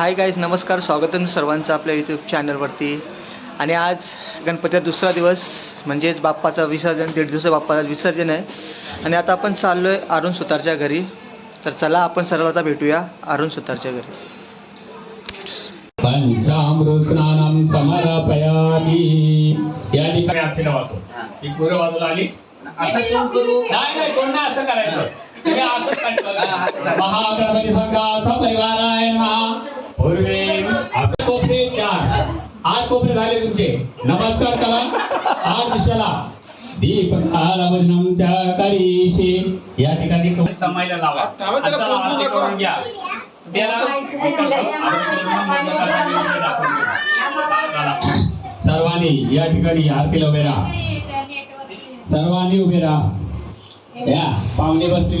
Hi guys नमस्कार स्वागत आहे सर्वांचं आपल्या यूट्यूब चॅनलवरती आणि आज गणपतीचा दुसरा दिवस म्हणजेच बाप्पाचं विसर्जन दीड दिवस बाप्पाचं विसर्जन आहे. आणि आता आपण चाललो आहे अरुण सुतारच्या घरी. तर चला आपण सर्व आता भेटूया अरुण सुतारच्या घरी. बाजूला आली. असं कोण करू? नाही नाही कोण नाही असं करायचं. महागणपती संघाचा परिवार आहे कोपरे चार. आठ कोपरे झाले तुमचे. नमस्कार करा. आठ दिशेला दीप कालवजनम त्या करीशी या ठिकाणी समायला लावा. घ्या. सर्वांनी या ठिकाणी आरतीला उभे राहा. सर्वांनी उभे राहा. या पाहुणे बसले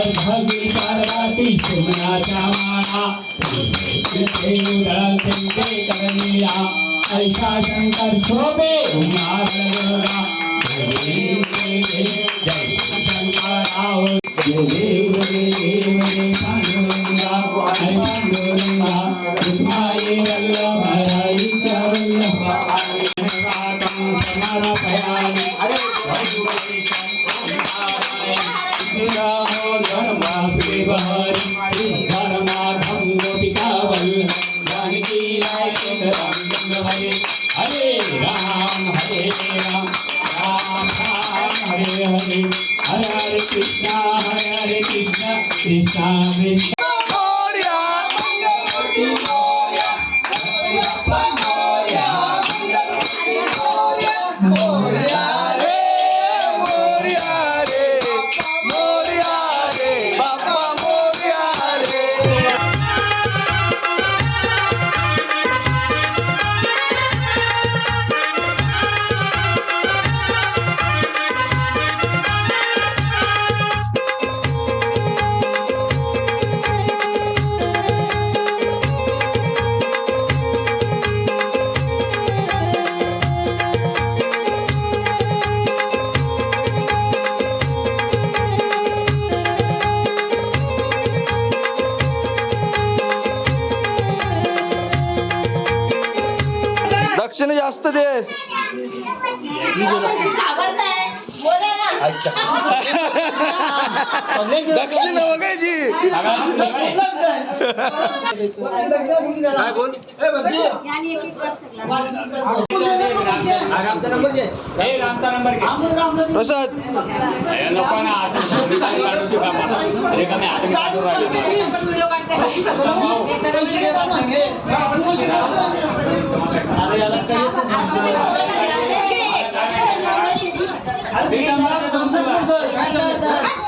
थोडं थोडं नाही अरे बाप रे. ऐसा शंकर शोभे उमारगा जय शंकराव देव देव देव पांडुरंगा पांडुरंगा மணி வரமாக दक्षिण जास्त दे. दक्षिण बघायची. काय बोल रामचा नंबर घे प्रसाद हे लोकांना आता संविधान काढून शिका मला. हे का नाही, आता मी काढून राहिलो.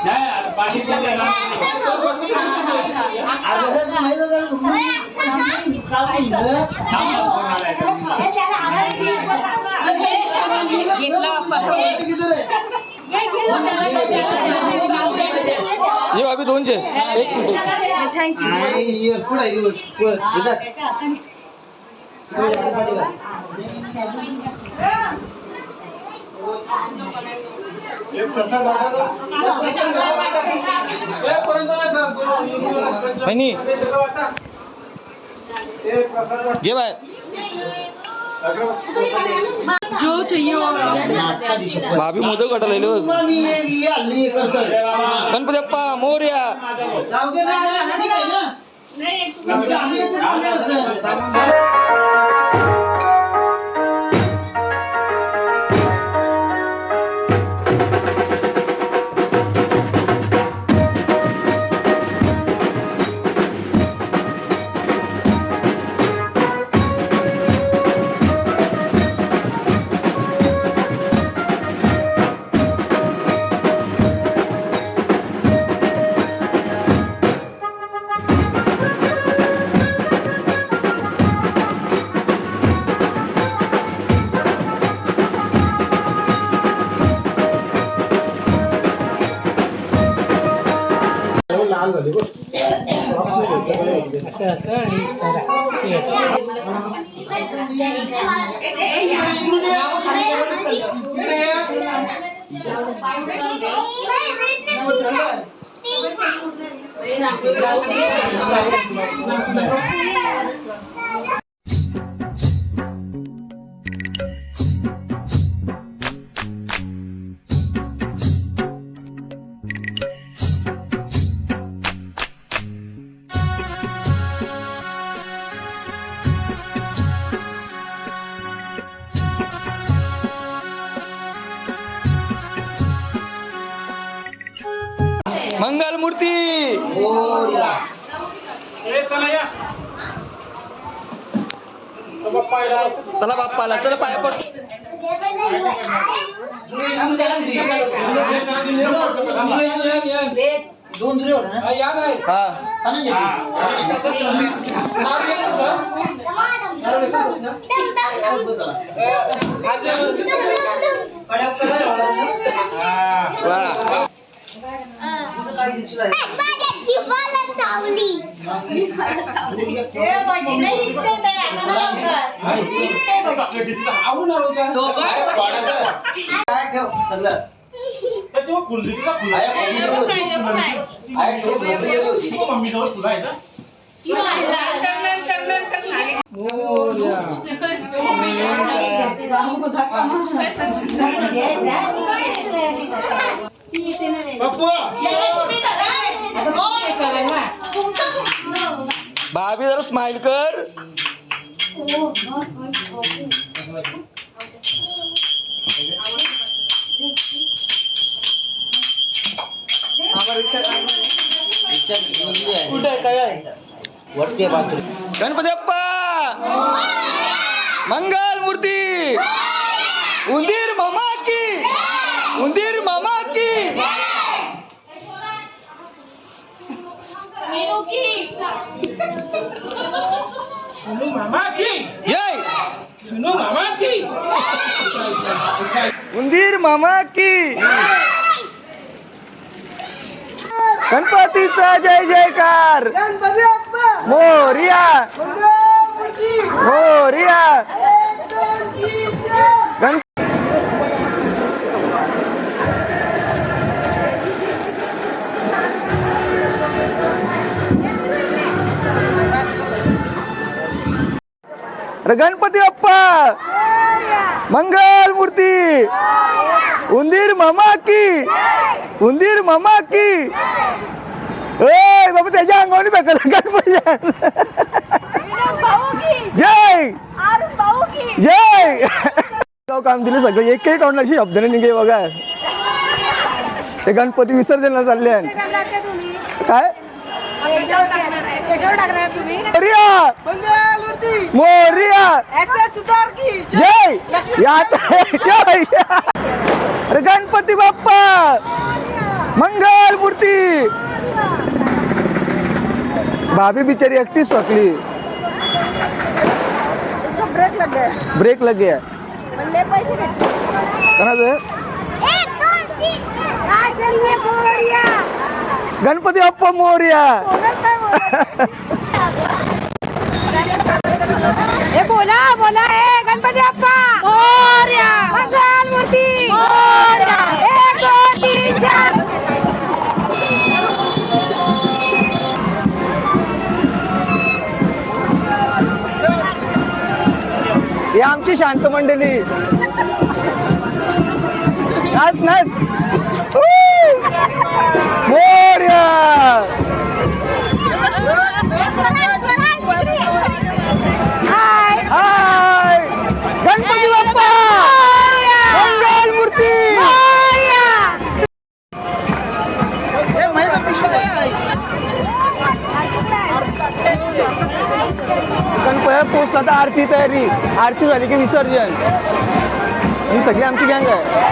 नाही, आता पाणी पिते ना. थांबा, फोन आलाय का? ये भाभी दोनशे एक बहिणी घे बाय जो भाभी मोदक कटालेले गणपती अप्पा मोर्या नाही असं आणि करा. हे चला बाप्पाला चला पाया पड या काय? नाव येतं का? नाव येतं ना? अं, अर्जुन. वा आवडून आलो का? मोरया. पप्पू. भाभी जरा स्माइल कर. गणपती अप्पा मंगल मूर्ती उंदीर सुनू मामा की जय सुनू मामा की उंदीर मामा की गणपतीचा जय जयकार मोरिया मोरिया गणपती अप्पा मंगल मूर्ती! उंदीर मामा की! उंदीर मामा की! ए बाबा त्याच्या अंगावर बेकार गणपती जय! जय! गाव काम दिलं सगळं. एकही तोंडाची शब्द नाही निघे बघा. ते गणपती विसर्जनाला चालले आहे. काय मोरिया जय अरे गणपती बाप्पा! मंगल मूर्ती! भाभी बिचारी एकटी सकली ब्रेक लग गया। ब्रेक लग गया. बल्ले पैसे काय चलिए बोरिया गणपती बाप्पा मोर्या हे बोला बोला हे गणपती बाप्पा! मोरया! मंगल मूर्ती मोरया! एक दोन तीन चार! ही आमची शांत मंडळी. नाच नाच. पोचला तर आरती तयारी. आरती झाली की विसर्जन. ही सगळी आमची गँग आहे.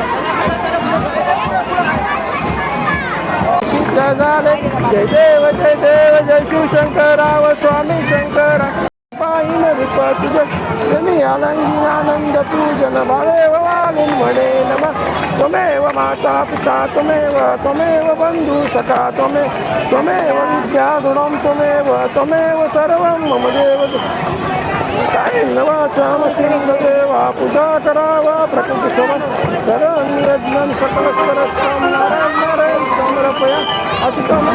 झाले. जय देव जय देव जय शिवशंकराव स्वामी शंकरा पाहिलं विपा तुझं अलङ्गिनानन्द पूजन भवेव वालिन् म्हणे नमः। त्वमेव माता पिता त्वमेव त्वमेव बन्धु सखा त्वमे त्वमेव विद्यागुणं त्वमेव त्वमेव सर्वं मम देव देवा पूजा करावा प्रकृती समर शरण सकलस्तरस्तं नारायण नारायण समर्पया। अतिकम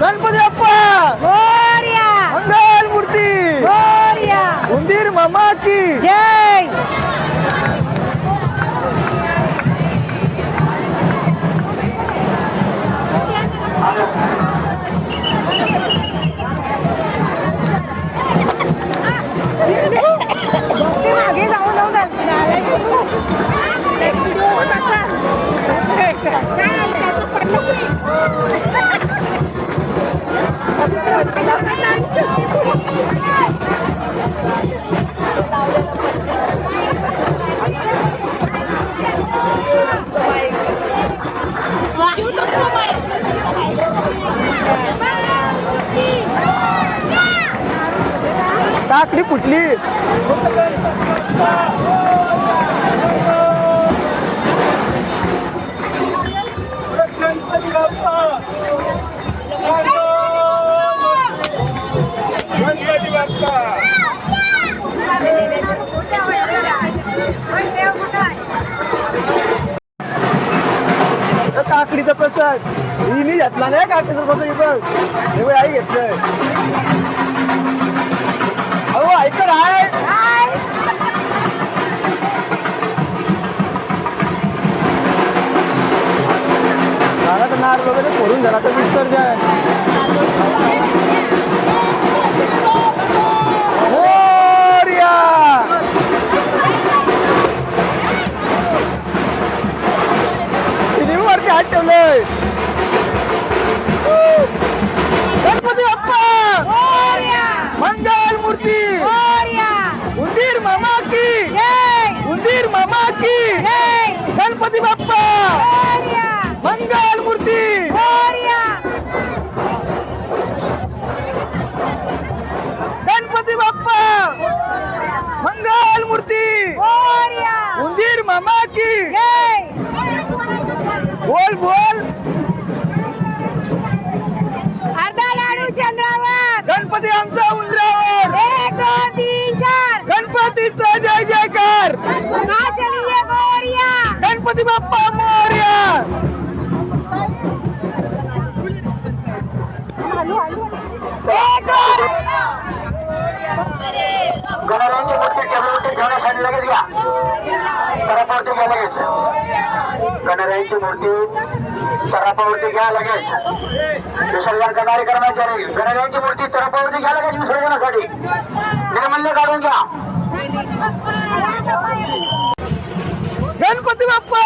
गणपती मोरया! मंगल मूर्ती! उंदीर मामा की! जय! जाऊन टाकली फुटली काकडीचा प्रसाद मी घेतला नाही काकडीचा प्रसाद इथं हे आई घेतलंय. अहो ऐकर आहे झाला तर नार वगैरे फोडून झाला तर विसर्जन मामा की। बोल बोल। अर्धा लाडू चंद्रावर। गणपती आमचा उंदरावर। एक दोन तीन चार। गणपतीचा जय जयकार। गणपती बाप्पा मोरया। गणरायांची मूर्ती टेबलवरती ठेवण्यासाठी लगेच घ्या सरापावरती घ्या लगेच. गणरायांची मूर्ती सरापावरती घ्या लगेच. विसर्जन करणारे कर्मचारी गणरायांची मूर्ती सरापावरती घ्या लगेच विसर्जनासाठी. निर्मल्य काढून घ्या. गणपती बाप्पा!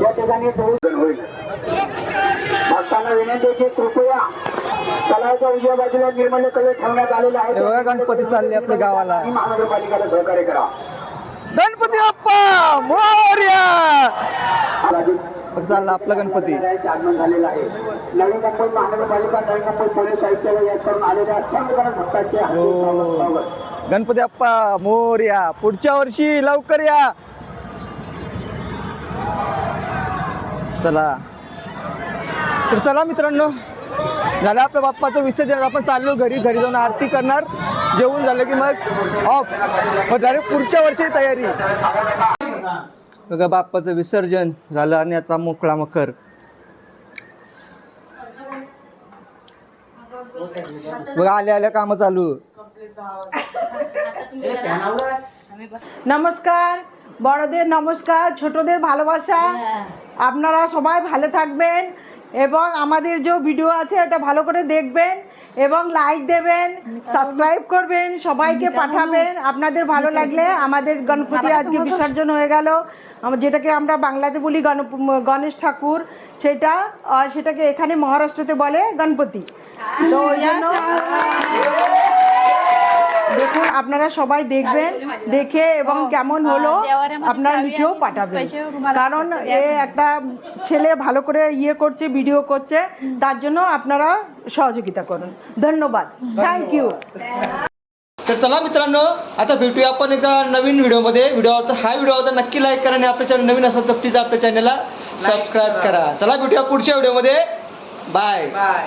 या ठिकाणी होईल भक्तांना विनंती आहे की कृपया तलाव मंदिराच्या उजव्या बाजूला निर्मल्य कलर ठेवण्यात आलेले आहे गणपती चालले आपल्या गावाला. महानगरपालिकेला सहकार्य करा. गणपती बाप्पा मोर्या चालला आपला गणपती. मंदिराचे आगमन झालेलं आहे. नवी मुंबई महानगरपालिका नवी मुंबई पोलीस आयुक्तालय याकडून आलेल्या सर्व भक्तांचे हार्दिक हो स्वागत. गणपती मोर्या पुढच्या वर्षी लवकर या. चला. तर चला मित्रांनो झालं आपल्या बाप्पाचं विसर्जन आपण चाललो घरी घरी जाऊन आरती करणार जेवून झालं की मग ऑफ मग डायरेक्ट पुढच्या वर्षी तयारी बघा बाप्पाचं विसर्जन झालं आणि आता मोकळा मखर बघा आल्या आल्या कामं चालू নমস্কার বড়দের নমস্কার ছোটদের ভালোবাসা আপনারা সবাই ভালো থাকবেন এবং আমাদের যে ভিডিও আছে এটা ভালো করে দেখবেন এবং লাইক দেবেন সাবস্ক্রাইব করবেন সবাইকে পাঠাবেন। আপনাদের ভালো লাগলে আমাদের গণপতি আজকে বিসর্জন হয়ে গেল। যেটাকে আমরা বাংলাতে বলি গণ গণেশ ঠাকুর সেটা সেটাকে এখানে মহারাষ্ট্রতে বলে গণপতি। তো ওই জন্য দেখুন আপনারা সবাই দেখবেন দেখে এবং কেমন হলো আপনারা লিখেও পাঠাবেন কারণ এ একটা ছেলে ভালো করে ইয়ে করছে ভিডিও করছে তার জন্য আপনারা সহযোগিতা করুন ধন্যবাদ থ্যাংক ইউ तर चला मित्रांनो आता भेटूया आपण एका नवीन व्हिडिओमध्ये व्हिडिओ आवडता हा व्हिडिओ आवडता नक्की लाईक करा आणि आपल्या चॅनल नवीन असेल तर प्लीज आपल्या चॅनलला सबस्क्राईब करा चला भेटूया पुढच्या व्हिडिओमध्ये बाय बाय